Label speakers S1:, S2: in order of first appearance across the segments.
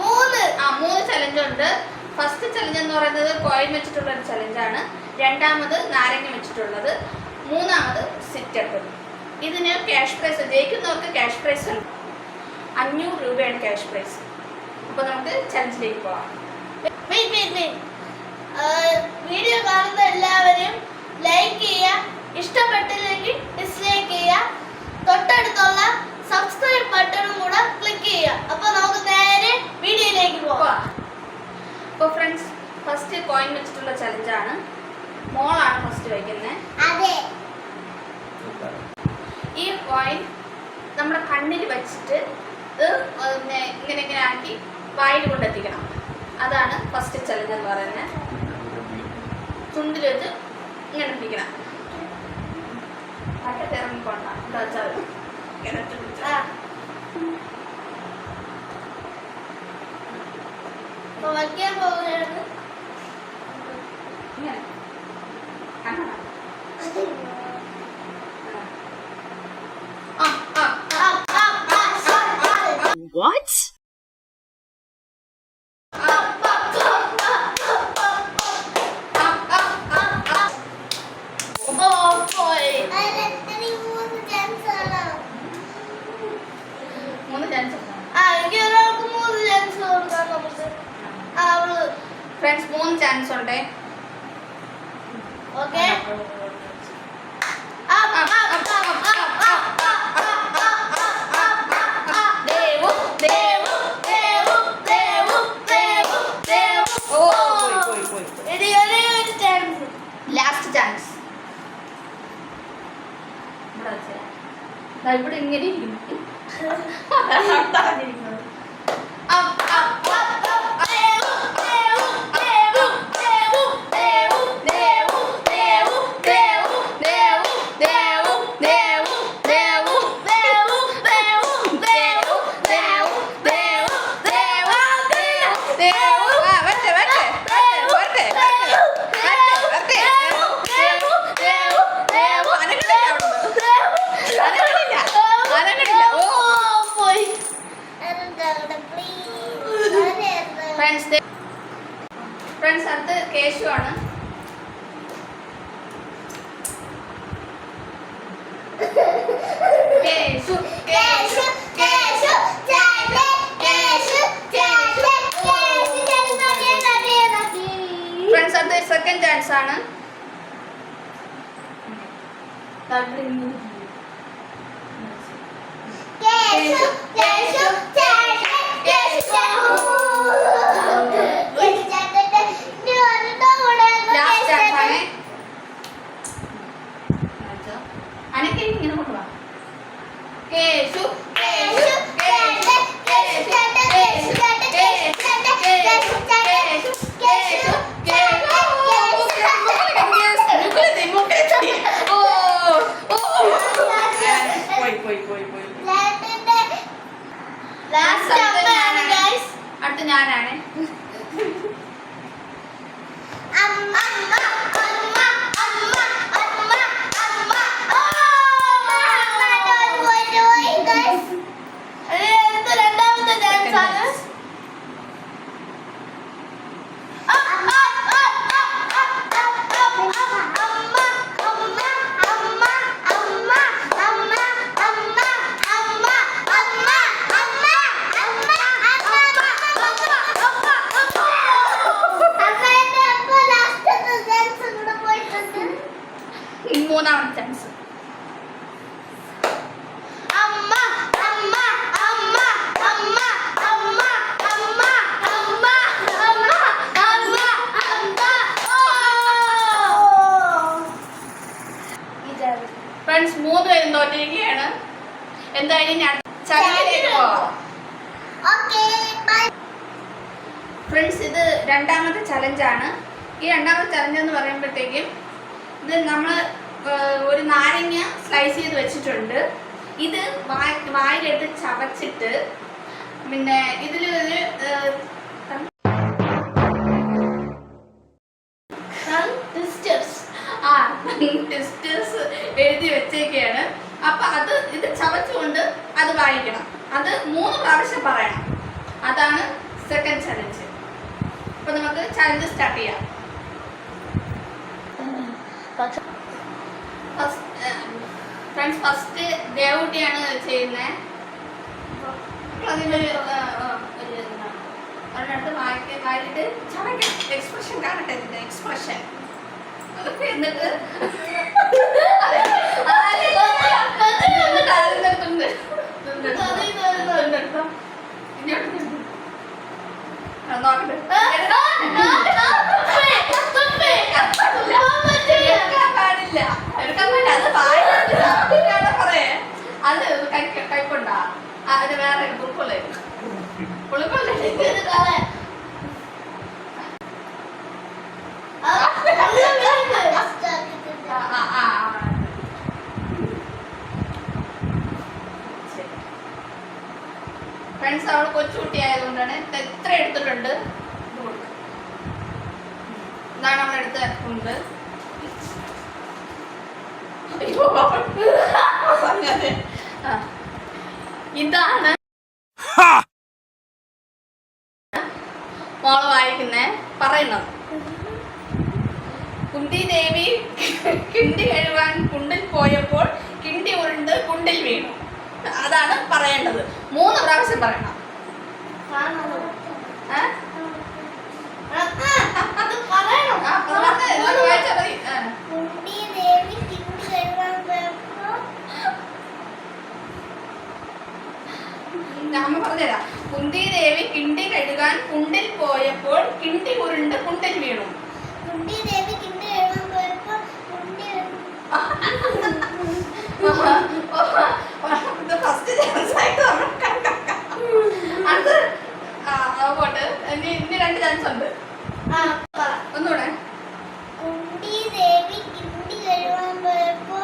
S1: മൂന്ന്.
S2: ആ മൂന്ന് ചലഞ്ച് ഉണ്ട്. ഫസ്റ്റ് ചലഞ്ച് എന്ന് പറയുന്നത് കോയിൻ വെച്ചിട്ടുള്ള ഒരു ചലഞ്ചാണ് രണ്ടാമത് നാരങ്ങ വെച്ചിട്ടുള്ളത്. മൂന്നാമത് സിറ്റപ്പ് ഇതിന് ക്യാഷ് പ്രൈസ് ജയിക്കുന്നവർക്ക് ക്യാഷ് പ്രൈസ് ഉണ്ട്. അഞ്ഞൂറ് രൂപയാണ് ക്യാഷ് പ്രൈസ് അപ്പോൾ നമുക്ക് ചലഞ്ചിലേക്ക് പോവാം.
S1: വെയിറ്റ് വെയിറ്റ് വെയിറ്റ്
S2: ആയിട്ട് കൊണ്ടെത്തിക്കണം അതാണ് ഫസ്റ്റ് ചലഞ്ച് എന്ന് പറയുന്നത്. ചുണ്ടിൽ വെച്ച് ഇങ്ങനെ എത്തിക്കണം
S1: അട്ട തിറങ്ങി
S3: What?
S2: ఫ్రెండ్స్ మూన్ ఛాన్స్ ఉంటాయి ఓకే അടുത്ത് കേശു ആണ് കേശു കേശു ഫ്രണ്ട്സ് അടുത്ത സെക്കൻഡ് ചാൻസ് ആണ്. കേശു
S1: ഇവിടെ
S2: അടുത്ത
S1: രണ്ടാമത്തെ ഡാൻസ് ആണ്?
S2: ഫ്രണ്ട്സ് മൂന്ന് പേരും തോറ്റിരിക്കുകയാണ്. എന്തായാലും ഞാൻ പോവാം. ഫ്രണ്ട്സ് ഇത് രണ്ടാമത്തെ ചലഞ്ചാണ്. ഈ രണ്ടാമത്തെ ചലഞ്ച് എന്ന് പറയുമ്പോഴത്തേക്കും ഇത് നമ്മൾ ഒരു നാരങ്ങ സ്ലൈസ് ചെയ്ത് വെച്ചിട്ടുണ്ട്. ഇത് വായ വായിലെടുത്ത് ചവച്ചിട്ട് പിന്നെ ഇതിൽ ഒരു ടെസ്റ്റേഴ്സ് എഴുതി വെച്ചേക്കാണ് അപ്പൊ അത് ഇത് ചവച്ചുകൊണ്ട് അത് വായിക്കണം. അത് മൂന്ന് പ്രാവശ്യം പറയണം. അതാണ് സെക്കൻഡ് ചലഞ്ച് അപ്പൊ നമുക്ക് ചലഞ്ച് സ്റ്റാർട്ട് ചെയ്യാം. ഫ്രണ്ട്സ് ഫസ്റ്റ് ദേവുട്ടിയാണ് ചെയ്യുന്നത് അതിനൊരു ഒരിടത്ത് വായിക്കാൻ വായിലിട്ട് ചവയ്ക്കാം എക്സ്പ്രഷൻ കാണട്ടെ ഇതിന്റെ എക്സ്പ്രഷൻ എന്നിട്ട് അത് കൈക്കൊണ്ടാ അത് വേറെ പുളിക്കൊള്ളേ പുളിക്കൊള്ളേ ആ ആ ആ ഫ്രണ്ട്സ് അവൾ കൊച്ചുകുട്ടി ആയതുകൊണ്ടാണ് എത്ര എടുത്തിട്ടുണ്ട്. ഇതാണ് നമ്മൾ എടുത്ത ഉണ്ട്. ഇതാണ് മോൾ വായിക്കുന്നേ. പറയുന്നത് കുന്തി ദേവി കിണ്ടി കഴുകാൻ കുണ്ടിൽ പോയപ്പോൾ കിണ്ടി ഉരുണ്ട് കുണ്ടിൽ വീണു. അതാണ് പറയേണ്ടത്. മൂന്ന് പ്രാവശ്യം പറയണം. അമ്മ പറഞ്ഞുതരാം കുന്തി ദേവി കിണ്ടി കഴുകാൻ കുണ്ടിൽ പോയപ്പോൾ കിണ്ടി ഉരുണ്ട് കുണ്ടിൽ വീണു. ഇത് ഫസ്റ്റ് ചാൻസ് ആയിട്ട് നമ്മൾ ആ ഇനി ഇനി രണ്ട് ചാൻസ് ഉണ്ട് ഒന്നുകൂടെ
S1: കുണ്ടി ദേവി കിണ്ടി കഴുകാൻ പോയപ്പോ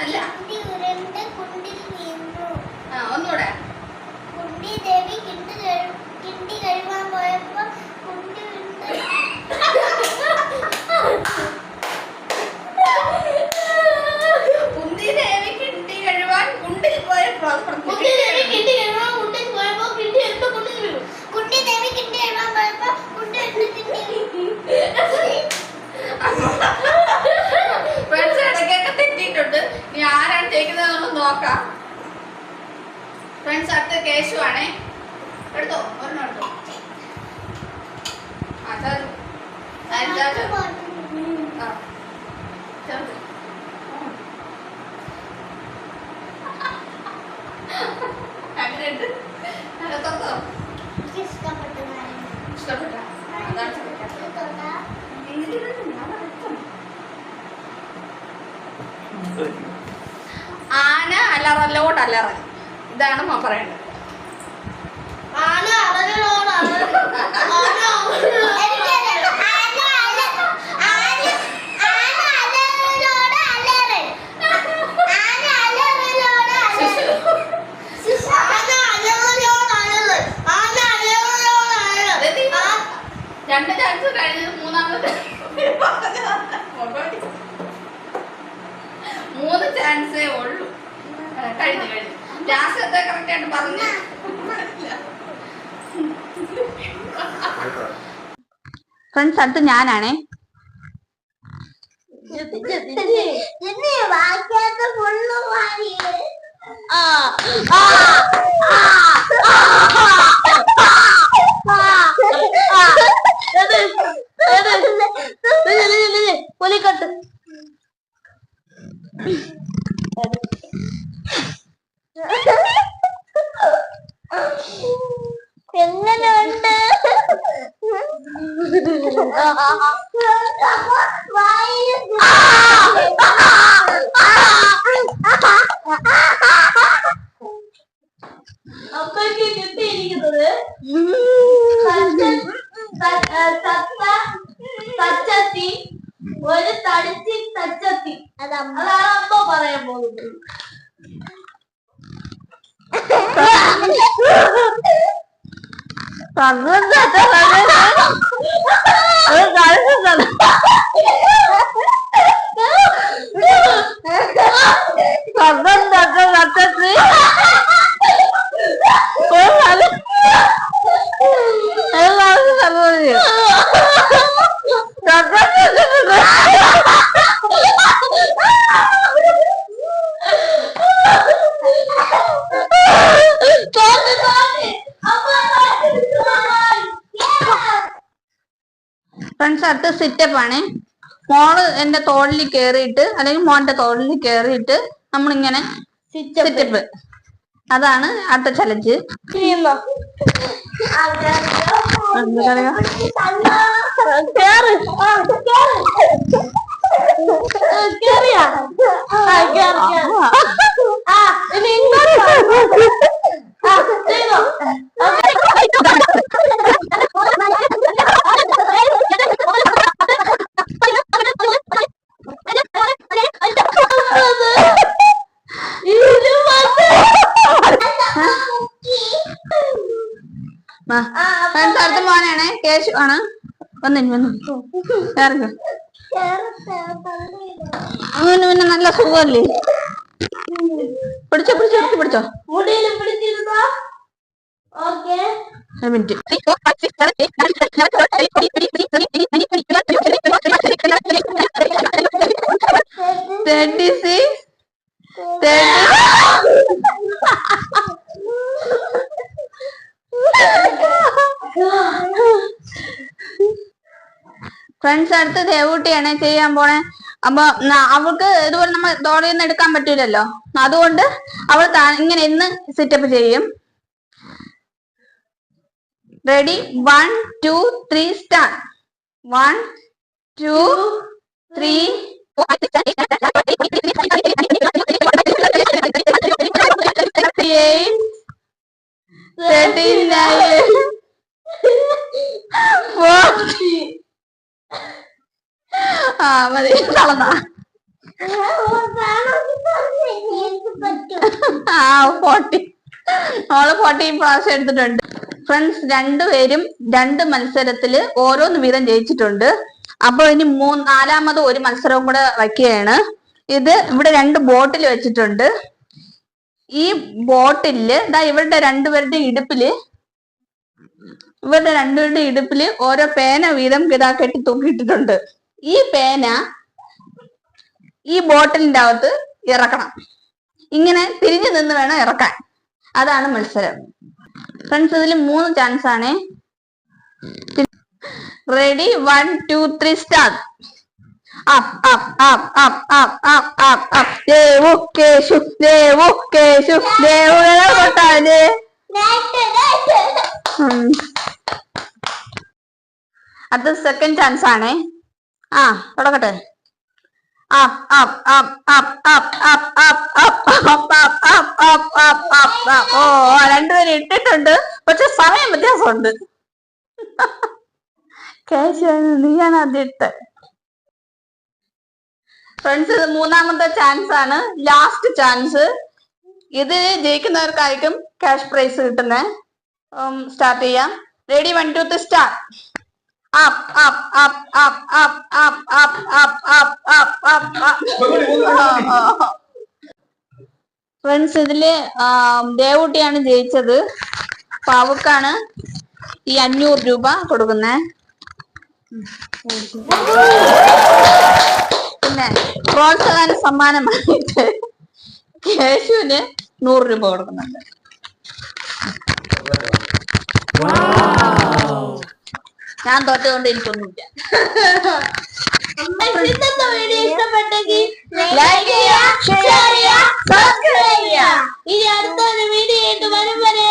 S2: അല്ല
S1: കിണ്ടി ഉരുണ്ട് കുണ്ടിൽ വീണു
S2: ആ ഒന്നുകൂടെ
S1: കുണ്ടി ദേവി കിണ്ടി കഴു കിണ്ടി കഴുകാൻ പോയപ്പോ കുണ്ടി ഉരുണ്ട്
S2: കുന്തി ദേവി കിണ്ടി കഴുകാൻ കുണ്ടിൽ പോയപ്പോൾ അത് പറഞ്ഞു.
S1: കുണ്ടി ദേവി കിണ്ടി കഴുകാൻ കുണ്ടിൽ പോയപ്പോ കിണ്ടി എടുത്ത് കുണ്ടിൽ വീണു കുണ്ടി ദേവി കിണ്ടി കഴുകാൻ പോയപ്പോ കുണ്ടി എടുത്ത് കിണ്ടി
S2: ഫ്രണ്ട്സ് ഇടയ്ക്കൊക്കെ തെറ്റിയിട്ടുണ്ട് ഇനി ആരാണ് ജയിക്കുന്നത് നോക്കാം ഫ്രണ്ട്സ് അടുത്ത കേശു ആണേ. എടുത്തോ? ഒരെണ്ണം എടുത്തോ. അങ്ങനെയുണ്ട്. ഇഷ്ടപ്പെട്ടോ? ആന അലറൽ ഇതാണ് പറയേണ്ടത്
S1: ആന അലകളോട് അലറൽ. ആന അലകളോട് ആന അല- ആന- ആന അലകളോട് അലറൽ. ആന അലകളോട് അലറൽ. ആന അലകളോട് അലറൽ. ആന അലകളോട് അലറൽ.
S2: അതെ, നീ
S1: ആ-
S2: രണ്ട് ചാൻസ് കഴിഞ്ഞത് മൂന്നാമത്തെ മൊബൈൽ. മൂന്ന് ചാൻസേ ഉള്ളൂ ആ, കഴിഞ്ഞു കഴിഞ്ഞു ലാസ്റ്റ് എന്താ കറക്റ്റ് ആയിട്ട് പറഞ്ഞു. ഫ്രണ്ട്സ് അടുത്ത് ഞാനാണേ.
S1: വായിക്കാത്ത ഫുള്ള്
S2: ആ ആ.
S1: അപ്പഴേക്ക് കിട്ടിയിരിക്കുന്നത് തച്ചത്തി ഒരു തടിച്ചി തച്ചത്തി. അതാണ് അമ്മ പറയാൻ പോകുന്നത്. തന്നത് Baban bakın atası.
S2: ഫ്രണ്ട്സ് അടുത്ത സിറ്റപ്പ് ആണ്. മോൾ എന്റെ തോളിൽ കയറിയിട്ട് അല്ലെങ്കിൽ മോന്റെ തോളിൽ കയറിയിട്ട് നമ്മളിങ്ങനെ സിറ്റപ്പ് അതാണ് അടുത്ത ചലഞ്ച് ഫ്രണ്ട്സ് വന്നിരിക്കും അവന് പിന്നെ നല്ല സുഖമല്ലേ പിടിച്ചോ പിടിച്ചോ എടുത്ത് പിടിച്ചോ minute thirty six thirty friends അടുത്ത് ദേവൂട്ടിയാണ് ചെയ്യാൻ പോണേ. അപ്പൊ അവൾക്ക് ഇതുപോലെ നമ്മൾ തോളിൽ നിന്ന് എടുക്കാൻ പറ്റൂലല്ലോ. അതുകൊണ്ട് അവൾ ഇങ്ങനെ ഇന്ന് സെറ്റപ്പ് ചെയ്യും. Ready one two three start one two three eight thirty nine forty. ആ മതി കളന്നാ ആ ഫോർട്ടി അവൾ എടുത്തിട്ടുണ്ട്. ഫ്രണ്ട്സ് രണ്ടുപേരും രണ്ട് മത്സരത്തിൽ ഓരോന്ന് വീതം ജയിച്ചിട്ടുണ്ട്. അപ്പൊ ഇനി മൂന്ന് നാലാമത് ഒരു മത്സരവും കൂടെ വയ്ക്കുകയാണ്. ഇത് ഇവിടെ രണ്ട് ബോട്ടിൽ വെച്ചിട്ടുണ്ട്. ഈ ബോട്ടിൽ ഇതാ ഇവരുടെ രണ്ടുപേരുടെ ഇടുപ്പിൽ ഇവരുടെ രണ്ടുപേരുടെ ഇടുപ്പിൽ ഓരോ പേന വീതം ഇതാ കെട്ടി തൂക്കിയിട്ടിട്ടുണ്ട്. ഈ പേന ഈ ബോട്ടിലിന്റെ അകത്ത് ഇറക്കണം. ഇങ്ങനെ തിരിഞ്ഞു നിന്ന് വേണം ഇറക്കാൻ. അതാണ് മത്സരം. ഫ്രണ്ട്സ് ഇതിൽ മൂന്ന് ചാൻസ് ആണ്. Ready one two three start അത് സെക്കൻഡ് ചാൻസ് ആണ് ആ തുടങ്ങട്ടെ ഓ രണ്ടുപേരും ഇട്ടിട്ടുണ്ട് പക്ഷെ സമയം വ്യത്യാസമുണ്ട് കേശു നീയാണ് ആദ്യം ഇട്ട് ഫ്രണ്ട്സ് ഇത് മൂന്നാമത്തെ ചാൻസ് ആണ് ലാസ്റ്റ് ചാൻസ് ഇത് ജയിക്കുന്നവർക്കായിരിക്കും ക്യാഷ് പ്രൈസ് കിട്ടുന്നത് സ്റ്റാർട്ട് ചെയ്യാം ready one two three start. Friends ഇതിൽ ദേവൂട്ടിയാണ് ജയിച്ചത് അപ്പൊ അവക്കാണ് ഈ അഞ്ഞൂറ് രൂപ കൊടുക്കുന്നത് പിന്നെ പ്രോത്സാഹന സമ്മാനമായിട്ട് കേശുവിന് നൂറ് രൂപ കൊടുക്കുന്നുണ്ട്. ഞാൻ തോറ്റുകൊണ്ട് എനിക്കൊന്നുമില്ല.
S1: വീഡിയോ ഇഷ്ടപ്പെട്ടെങ്കിൽ
S2: ലൈക്ക് ചെയ്യുക ഷെയർ ചെയ്യുക ചെയ്യുക ഇനി അടുത്ത വീഡിയോ വരും വരെ.